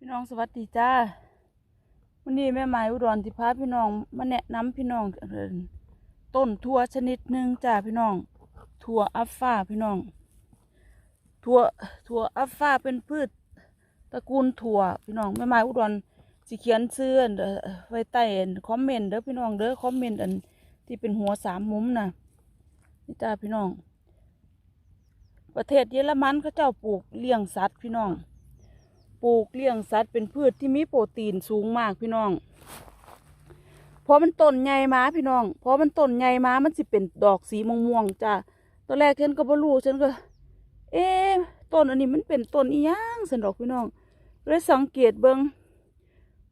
พี่น้องสวัสดีจ้าวันนี้แม่หมายอุดรที่พาพี่น้องมาแนะนำพี่น้องต้นถั่วชนิดหนึ่งจ้าพี่น้องถั่วอัฟฟาพี่น้องถั่วถั่วอัฟฟาเป็นพืชตระกูลถั่วพี่น้องแม่หมายอุดรสิเขียนเชื่อนไว้ใต้คอมเมนต์เด้อพี่น้องเด้อคอมเมนต์อันที่เป็นหัวสามมุมนะนี่จ้าพี่น้อง ประเทศเยอรมันเขาเจ้าปลูกเลี้ยงสัตว์พี่น้อง ปลูกเลี้ยงสัตว์เป็นพืชที่มีโปรตีนสูงมากพี่น้องเพราะมันต้นใหญ่มาพี่น้องเพราะมันต้นใหญ่มามันสิเป็นดอกสีม่วงๆจ้ะตอนแรกฉันก็บ่รู้ฉันก็ เอ๊ต้นอันนี้มันเป็นต้นอีหยังสันดอกพี่น้องเลยสังเกตเบิง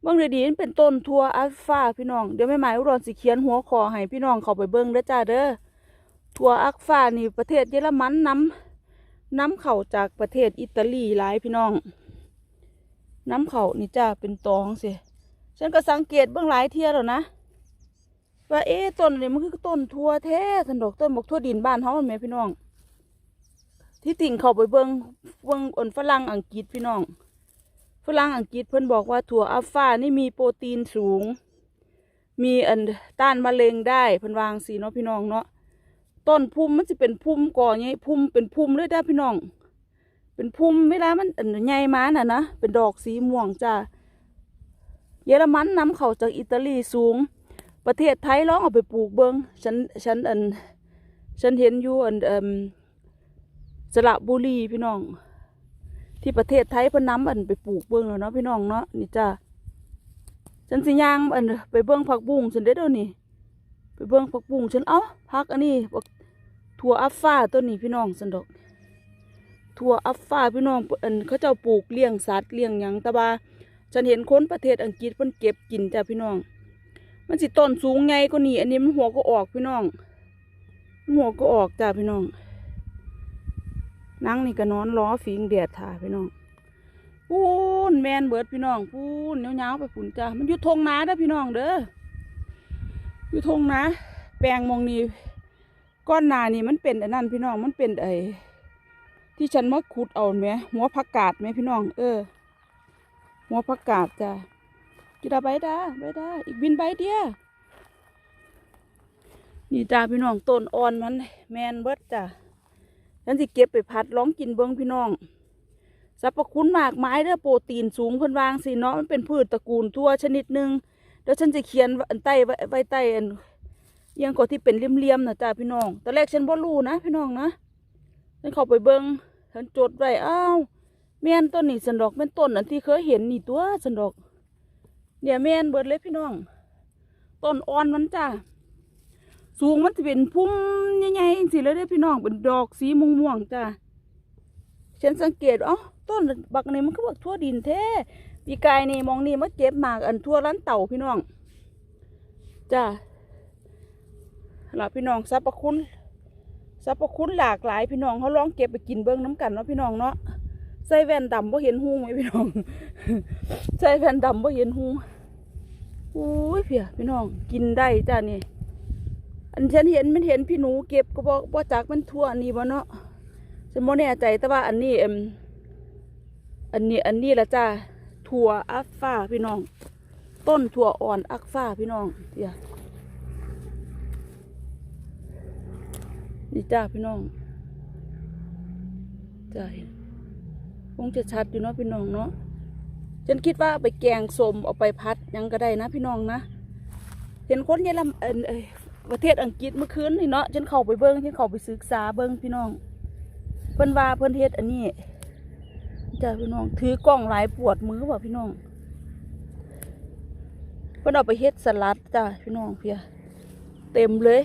เบิงดีๆมันเป็นต้นทัวอัลฟาพี่น้องเดี๋ยวแม่หมายอุดรสิเขียนหัวคอให้พี่น้องเข้าไปเบิงเด้อจ้าเด้อทัวอัลฟานี่ประเทศเยอรมันนำนำเข้าจากประเทศอิตาลีหลายพี่น้อง น้ำเขานี่จ้าเป็นตองสิฉันก็สังเกตเบื้องหลายเทียแล้วนะว่าเอ๊ต้นนี้มันคือต้นทั่วแท้สันดอกต้นบกทั่วดินบ้านเฮาแม่พี่น้อง ที่ติ่งเขาไปเบิงเบิงอนฝรั่งอังกฤษพี่น้องฝรั่งอังกฤษเพิ่นบอกว่าถั่วอัลฟานี่มีโปรตีนสูง มีอันต้านมะเร็งได้เพิ่นวางสีเนาะพี่น้องเนาะต้นพุ่มมันจะเป็นพุ่มก่อไงพุ่มเป็นพุ่มเลยได้พี่น้อง เป็นพุ่มเวลามันอันใหญ่มาน่ะนะเป็นดอกสีม่วงจ้าเยอรมันนำเข้าจากอิตาลีสูง ประเทศไทยลองเอาไปปลูกเบิงฉันฉันอันฉันเห็นอยู่อันเอ่มสระบุรีพี่น้อง ที่ประเทศไทยพิ่นนำอันไปปลูกเบิงแล้วเนาะพี่น้องเนาะนี่จ้าฉันสิย่างอันไปเบิงผักบุ้งฉันได้เดี๋ยวนี้ไปเบิงผักบุ้งฉันเอ้าผักอันนี้บักถั่วอัฟฟ้าตัวนี้พี่น้องสันดอก ทั่วอัฟฟ้าพี่น้องอันเขาเจ้าปลูกเลี้ยงสัตว์เลี้ยงหยังแต่ว่าฉันเห็นคนประเทศอังกฤษเพิ่นเก็บกินจ้ะพี่น้อง มันสิต้นสูงไงก็นี่ อันนี้มันหัวก็ออกพี่น้องมันหัวก็ออกจ้ะพี่น้องนั่งนี่ก็นอนล้อฟิงแดดถ่าพี่น้องปูนแมนเบิดพี่น้องปูนเนี้ยวๆไปปุ่นจ้ะมันอยู่ทงนาเด้อพี่น้องเด้ออยู่ทงนาแปลงมองนี้ก้อนนานี่มันเป็นอันนั้นพี่น้องมันเป็นไอ ที่ฉันมาขุดเอาไหมหัวผักกาดไหมพี่น้อง เออ หัวผักกาดจ้ะกินเอาใบดาใบดาอีกบินใบเดียวนี่จ้าพี่น้องต้นอ่อนมัน แมนเบิดจ้ะฉันสิเก็บไปพัดร้องกินเบิ้งพี่น้องสรรพคุณมากไม้เด้อโปรตีนสูงเพิ่นวางสิเนาะมันเป็นพืชตระกูลทั่วชนิดหนึ่งเดี๋ยวฉันจะเขียนอันใต้ไว้ใต้อันยังก็ที่เป็นเลี่ยมๆนะจ้าพี่น้องตอนแรกฉันบ่รู้นะ พี่น้องนะฉันเข้าไปเบิ้ง ฉันจดไว้อ้าวแม่นต้นนี่สันดอกแม่นต้นอันที่เคยเห็นนี่ตัวสันดอก เนี่ยแม่นเบิดเลยพี่น้อง ต้นอ่อนมันจ้าสูงมันจะเป็นพุ่มใหญ่ๆสิเลยเด้พี่น้องเป็นดอกสีม่วงๆจ้าฉันสังเกตเอ้าต้นบักนี่มันก็บักทั่วดินแท้ปีกายนี่มองนี่มาเก็บมากอันทั่วร้านเต่าพี่น้องจ้าล่ะพี่น้องสรรพคุณ สรรพคุณหลากหลายพี่น้องเขาลองเก็บไปกินเบิ้องน้ำกันเนาะพี่น้องเนาะใส่แว่นดำบ่เห็นหูไหมพี่น้องใส่แว่นดำบ่เห็นหูอุ้ยเพียพี่น้องกินได้จ้านี่อันฉันเห็นมันเห็นพี่หนูเก็บก็บอกว่าจากมันทั่วอันนี้บ่เนาะฉันบ่แน่ใจแต่ว่าอันนี้เอ็มอันนี้อันนี้ละจ้าถั่วอัฟฟ้าพี่น้อง ต้นถั่วอ่อนอักฟ้าพี่น้องเดี๋ยว นี่จ้าพี่น้องจ้าคงจะชัดอยู่เนาะพี่น้องเนาะฉันคิดว่าไปแกงสมเอาไปพัดยังก็ได้นะพี่น้องนะเห็นคนเยอรมันเออเอ้ยประเทศอังกฤษเมื่อคืนนี่เนาะฉันเข้าไปเบิ้งฉันเข้าไปศึกษาเบิ้งพี่น้องเพิ่นว่าเพิ่นเฮ็ดอันนี้จ้าพี่น้อง ถือกล้องหลายปวดมือว่ะพี่น้องเพิ่นเอาไปเฮ็ดสลัดจ้าพี่น้องเพียเต็มเลย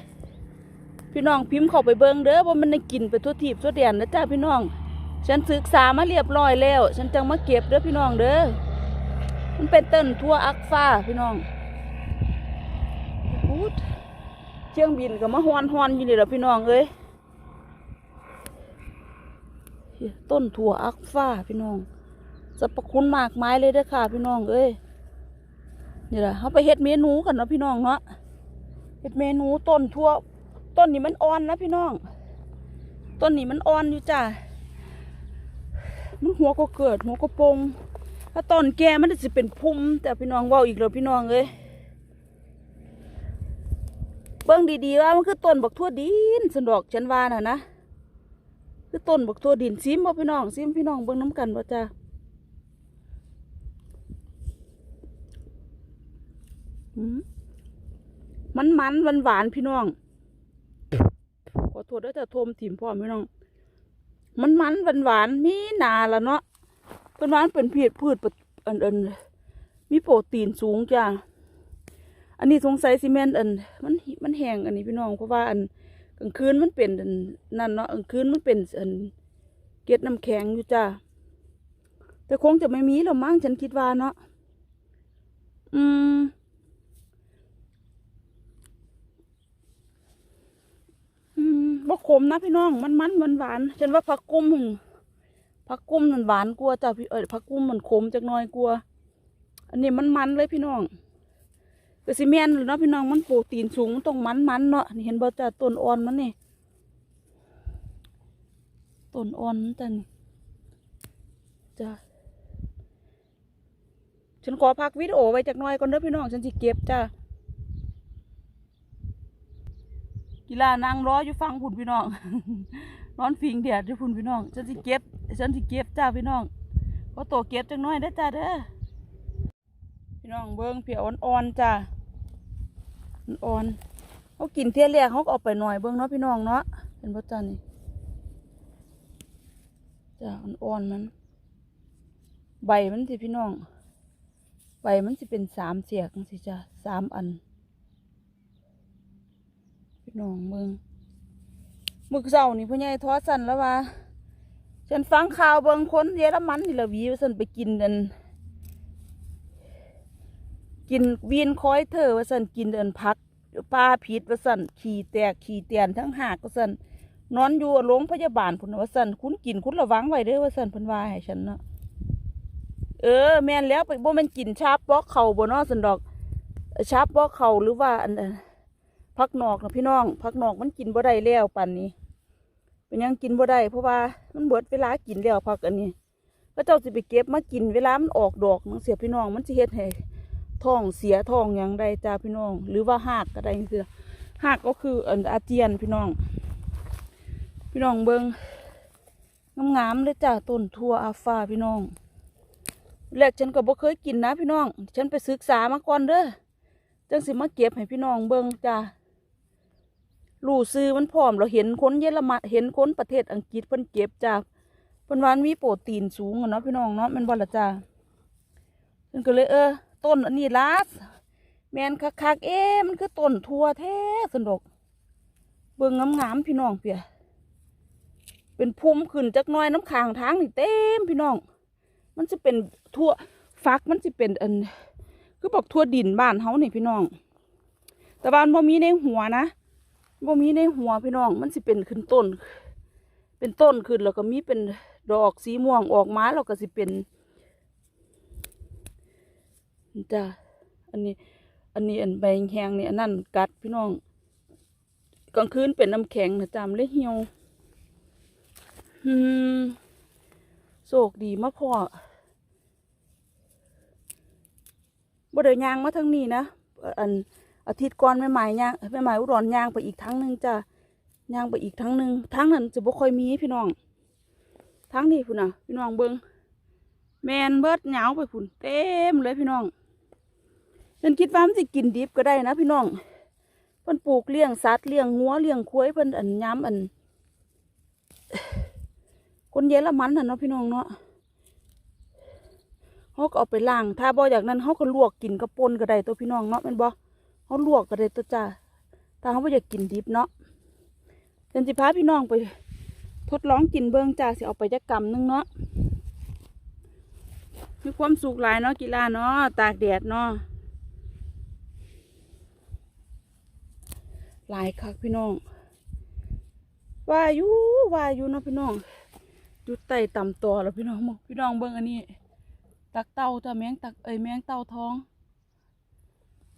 พี่น้องพิมพ์เข้าไปเบิ่งเด้อว่ามันได้กินไปทั่วทีบทั่วแดนนะจ้าพี่น้อง ฉันศึกษามาเรียบร้อยแล้ว ฉันจังมาเก็บเด้อพี่น้องเด้อมันเป็นต้นทั่วอักฟ้าพี่น้องพูดเชียงบินก็มาฮอนฮอนอยู่นี่แหละพี่น้องเอ้ยต้นถั่วอักฟ้าพี่น้องสรรพคุณมากไมายเลยเด้อค่ะ พี่น้องเอ้ยนี่แหละเขาไปเฮ็ดเมนูกันเนาะพี่น้องเนาะเฮ็ดเมนูต้นทั่ว ต้นนี้มันอ่อนนะพี่น้อง ต้นนี้มันอ่อนอยู่จ้ะ มันหัวก็เกิดหัวก็ปงถ้าต้นแก่มันจะเป็นพุ่มแต่พี่น้องว่าอีกแล้วพี่น้องเอ้ยเบิ่งดีๆว่ามันคือต้นบักทั่วดินสันดอกฉันว่าน่ะนะคือต้นบักทั่วดินซิมบ่พี่น้องซิมพี่น้องเบิ่งน้ำกันว่จ้ามันมันหวานหวานๆพี่น้อง โทษด้วยแต่โทมถิ่มพ่อพี่น้อง มันมันหวานหวานมีนาละเนาะเป็นหวานเป็นพืชพืชอันอันมีโปรตีนสูงจ้าอันนี้สงสัยซีเมนต์อันมันมันแห้งอันนี้พี่น้องเพราะว่าอันกลางคืนมันเป็นอันนั่นเนาะกลางคืนมันเป็นอันเกล็ดน้ำแข็งอยู่จ้าแต่คงจะไม่มีหรอกมั้งฉันคิดว่าเนาะอืม อืมบ่ขมนะพี่น้องมันมันมันหวานฉันว่าผักกุ้มหึ่งผักกุ้มมันหวานกลัวจ้ะพี่เออผักกุ้มมันขมจักน่อยกลัว อันนี้มันมันเลยพี่น้องก็สิแม่นเลยเนาะพี่น้องมันโปรตีนสูงมันต้องมันมันเนาะนี่เห็นบ่จ้ะต้นอ่อนมันนี่ต้นอ่อนมันจ้ะนี่จ้ะฉันขอพักวิดีโอไว้จักน่อยก่อนเด้อพี่น้องฉันสิเก็บจ้ะ กีฬานางร้ออยู่ฟังพุ่นพี่น้องนอนฟิงเดียดอยู่พุ่นพี่น้องฉันสิเก็บฉันสิเก็บจ้าพี่น้องก็โตเก็บจังน้อยได้จ้าเด้อพี่น้องเบิ้งเพียอ่อนๆจ้าอ่อนเขากินเที่ยแรกเขาก็เอาไปหน่อยเบิ้งเนาะพี่น้องเนาะเห็นป่จ้านี่จ้าอ่อนๆมัน ใบมันสิพี่น้อง ใบมันสิเป็นสามเสียกจังสิจ้าสามอัน พี่น้องเมืองมึกเสานี่พ่อใหญ่ทอสันแล้วว่า ฉันฟังข่าวเบิงคนเยอรมันนี่ละวีว่าสันไปกินนันกินวีนคอยเธอว่าสันกินเดินพักปลาผิดว่าสันขี่แตกขี่เตียนทั้งหากว่าสันนอนอยู่โรงพยาบาลพุ่นว่าสันคุณกินคุณระวังไว้เด้อว่าสันเพิ่นว่าให้ฉันเนาะเออ แม่นแล้วไปบ่แม่นกินชาบบอกเข่าบ่นาะสันดอกชาบบอกเข่าหรือว่าอันเออ พักนอกนะพี่น้องพักนอกมันกินบ่ได้แล้วปันนี้ เป็นยังกินบ่ได้เพราะว่ามันเบิดเวลากินแล้วพักอันนี้ก็เจ้าสิไปเก็บมากินเวลามันออกดอกนังเสียพี่น้องมันสิเฮ็ดให้ท้องเสียท้องหยังได้จ้าพี่น้อง หรือว่าหากก็ได้จังซี่หากก็คืออันอาเจียนพี่น้อง พี่น้องเบิงงามๆเลยจ้าต้นทั่วอาฟาพี่น้องแรกฉันก็บ่เคยกินนะพี่น้อง ฉันไปศึกษามาก่อนเด้อจังสิมาเก็บให้พี่น้องเบิ่งจ้า รู้ซื้อมันพร้อมเราเห็นคนเยอรมันเห็นคนประเทศอังกฤษเพิ่นเก็บจ้าเพิ่นวามันมีโปรตีนสูงอะเนาะพี่น้องเนาะมันบ่ละจ้าเพิ่นก็เลยเออ ต้นอันนี้ลาสแมนคักๆเอ๊มันคือต้นทั่วแท้สนดก เบิ่งงามๆพี่น้องเปียเป็นพุ่มขึ้นจักน้อยน้ำค้างทางนี่เต็มพี่น้อง มันจะเป็นทั่วฟักมันจะเป็นอัน คือบอกทั่วดินบ้านเฮานี่พี่น้อง แต่บ้านบ่มีในหัวนะ บ่มีในหัวพี่น้อง มันสิเป็นขึ้นต้น เป็นต้นขึ้นแล้วก็มีเป็นดอกสีม่วงออกมาแล้วก็สิเป็นจ้ะอันนี้ อันนี้อันใบแห้งนี่อันนั้นกัดพี่น้องกลางคืนเป็นน้ำแข็งนะจำเลยเหี่ยวอืมโศกดีมาพ่อบ่ได้ย่างมาทางนี้นะอัน อาทิตย์ก่อนแม่หมายย่างแม่หมายอุดรย่างไปอีกทางหนึ่งจ้ะย่างไปอีกทางหนึ่งทางนั้นจะบ่ค่อยมีพี่น้องทางนี้พุ่นน่ะพี่น้องเบิ่งแมนเบิดเหงาไปพุ่นเต็มเลยพี่น้องฉันคิดว่ามันสิกินดิบก็ได้นะพี่น้องเพิ่นปลูกเลี้ยงสัตว์เลี้ยงงัวเลี้ยงควายเพิ่นอันย้ำอัน คนเยอรมันน่ะเนาะพี่น้องเนาะเขาก็เอาไปล้าง ถ้าบ่อยางนั้นเขาก็ลวกกินกระปนก็ได้ตัวพี่น้องเนาะแม่นบ่ เขาลวกก็ได้ตัวจ้าถ้าเขาบ่อยากกินดิบเนาะเดี๋ยวสิพาพี่น้องไป ทดลองกินเบิ่งจ้าสิเอาไปจักกำหนึงเนาะมีความสุขหลายเนาะกีฬาเนาะตากแดดเนาะหลายคักพี่น้องว่าอยู่ว่าอยู่เนาะพี่น้องอยู่ใต้ต่ำตัวแล้วพี่น้องบอกพี่น้องเบิ่งอันนี้ ตักเต่าจ้ะแมงตักเอ้ยแมงเต่าท้อง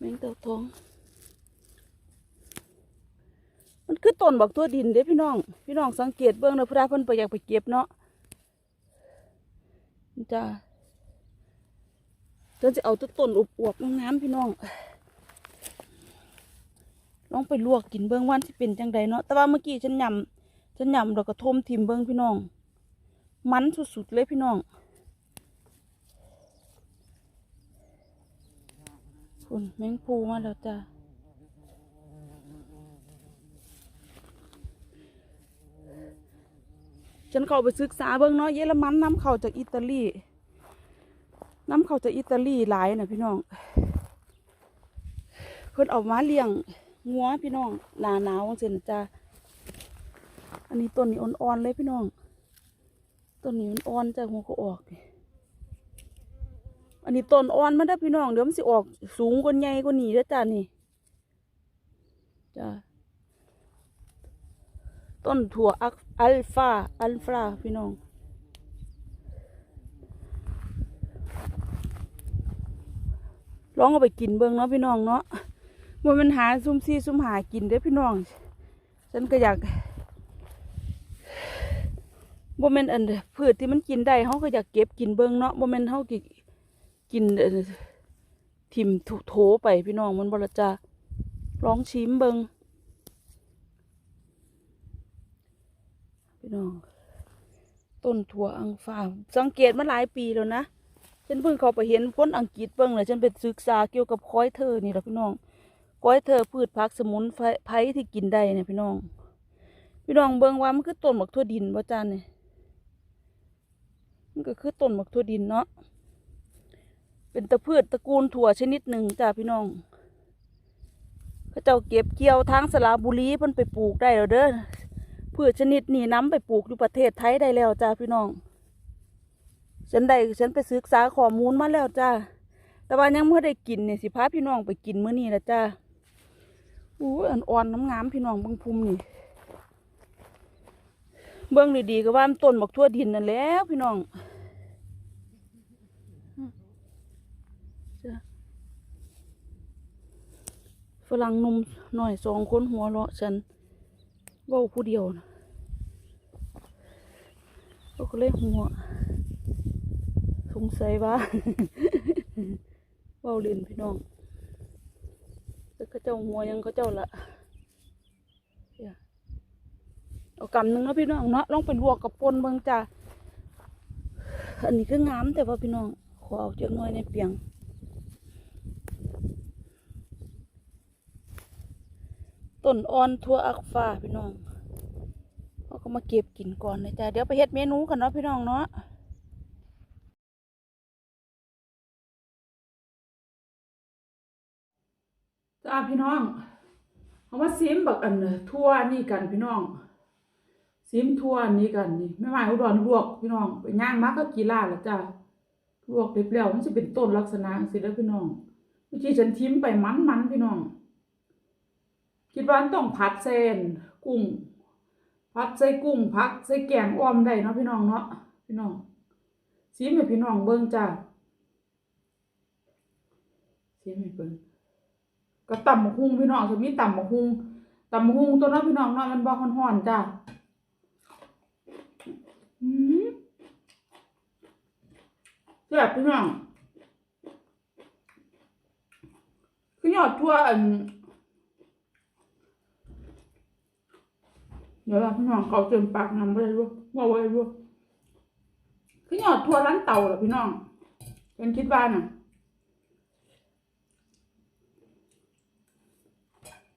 มงเต่าทอง มันคือต้นบักตัวดินเด้พี่น้อง พี่น้องสังเกตเบิ่งนะพระเพิ่นไปอยากไปเก็บเนาะจ้าฉันจะเอาต้นต้นอวบๆงามๆพี่น้องลองไปลวกกินเบิ้องวันที่เป็นจังใดเนาะ แต่ว่าเมื่อกี้ฉันยำฉันยำแล้วก็ทมทิมเบิ้องพี่น้อง มันสุดๆเลยพี่น้อง คุณแมงภูมาแล้วจ้าฉันเข้าไปศึกษาเบิ้งเนาะเยอรมันน้ำเข้าจากอิตาลีน้ำเข้าจากอิตาลีหลายนะพี่น้อง เพิ่นเอามาเลี้ยงงัวพี่น้องหนาหนาวจังซี่นจ้าอันนี้ต้นนี้อ่อนๆเลยพี่น้องต้นนี้มันอ่อนจาหัวก็ออกนี่ อันนี้ต้นอ่อนมันได้พี่น้องเดี๋ยวมันสิออกสูงกว่าใหญ่กว่านี้เด้อจ้านี่จ้าต้นถั่วอัลฟาอัลฟาพี่น้องลองเอาไปกินเบิ่งเนาะพี่น้องเนาะว่ามันหาซุ่มซี่ซุ่มหากินเด้พี่น้อง ฉันก็อยากบ่แม่นอันพืชที่มันกินได้เฮาก็อยากเก็บกินเบิ่งเนาะบ่แม่นเฮากิ กินเออทิ่มโถโถไปพี่น้องมันบ่ละจ้องชิมเบิงพี่น้อง ต้นถั่วอังฟ้า สังเกตมาหลายปีแล้วนะฉันเพิ่งเขาไปเห็นคนอังกฤษเบิงเลยฉันไปศึกษาเกี่ยวกับค้อยเธอนี่แหละพี่น้องค้อยเธอพืชผักสมุนไพรที่กินได้เนี่ยพี่น้อง พี่น้องเบิงว่ามันคือต้นหมักทั่วดินบ่จ้าเนี่ยมันก็คือต้นหมักทั่วดินเนาะ เป็นตะพืชตระกูลถั่วชนิดหนึ่งจ้าพี่น้องเขาเจ้าเก็บเกี่ยวทางสระบุรีเพิ่นไปปลูกได้แล้วเด้อพืชชนิดนี้นํไปปลูกอยู่ประเทศไทยได้แล้วจ้าพี่น้อง ฉันได้ฉันไปศึกษาข้อมูลมาแล้วจ้าแต่ว่ายังไม่ได้กินเนี่ยสิพาพี่น้องไปกินเมื้อนี้ละจ้าอู้อ่อนๆน้ำงามพี่น้องบางภูมินี่เบื้องดีๆก็ว่ามันต้นบักทั่วดินนั่นแล้วพี่น้องจ้ะฝ รั่งนุ่มหน่อยสองคนหัวเราะฉันเว่าผู้เดียวนะก็เลยหัว สงสัยว่าเว้าเล่นพี่น้องแต่เขาเจ้าหัวยังเขาเจ้าละเนี่ยเอากำหนึ่งนะพี่น้องเนาะลองไปลวกกับปนเบิ่งจ้าอันนี้คืองามแต่ว่าพี่น้องขอเอาเจ้าน้อยในเปียง ต้นอ่อนทั่วอักฟ้าพี่น้องเขาก็มาเก็บกินก่อนนะจ้าเดี๋ยวไปเฮ็ดเมนูกันเนาะพี่น้องเนาะจ้าพี่น้องเอามาซิมบักอันทั่วนี่กันพี่น้องซิมทั่วนี่กันนี่แม่หมายอุดรลวกพี่น้องไปย่างมาก็กีฬาแล้วจ้าลวกเรียบแล้วมันจะเป็นต้นลักษณะสิแล้วพี่น้องเมื่อกี้ฉันทิมไปมันมันๆพี่น้อง คิดว่าต้องผัดเส้นกุ้งผัดใส่กุ้งผักใส่แกงอ้อมได้เนาะพี่น้องเนาะพี่น้องซิมให้พี่น้องเบิ่งจ้าซิมให้เบิ่งก็ตำบักหุ่งพี่น้องจะมีตำบักหุ่งตำบักหุ่งตัวเน้องพี่น้องเนาะมันบ่ฮ้อนๆจ้าอืมแซ่บพี่น้องคือยอดทั่วอัน เดี๋ยวพี่น้องเขาเต็มปากน้ำไปเลยรู้ว่าไว้รู้คือยอดทัวร้านเต่าเหรอพี่น้องเป็นคิดว่าน่ะ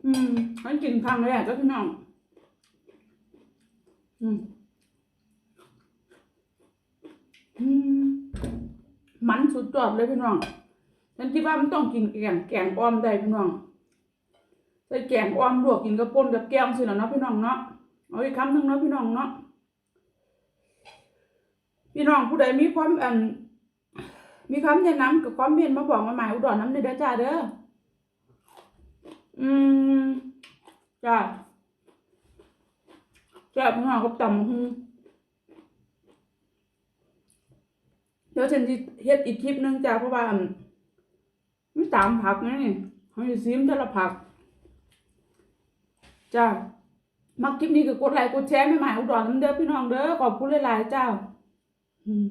อืมฉันกินครั้งแรกก็พี่น้อง อืม อืม มันสุดยอดเลยพี่น้องฉันคิดว่ามันต้องกินแกงแกงอ้อมได้พี่น้องใส่แกงอ้อมลวกกินกับป่นกับแก้วสิแล้วเนาะพี่น้องเนาะ เอาอีกคำหนึ่งเนาะพี่น้องเนาะพี่น้องผู้ใดมีความอันมีคำแนะนำกับความเห็นมาบอกมาหมายอุดรน้ำในเด้อจ้าเด้ออืมจ้าแซ่บมากกับตำฮึเดี๋ยวฉันจะเฮ็ดอีกคลิปหนึงจ้าเพราะว่าอั่ตามผักไงเขาจะซิมแต่ละผักจ้า มักคลิปนี้ก็กดไลค์กดแชร์ไม่หมายอุดรน้ำเด้อพี่น้องเด้อขอบคุณหลายๆเจ้า อืม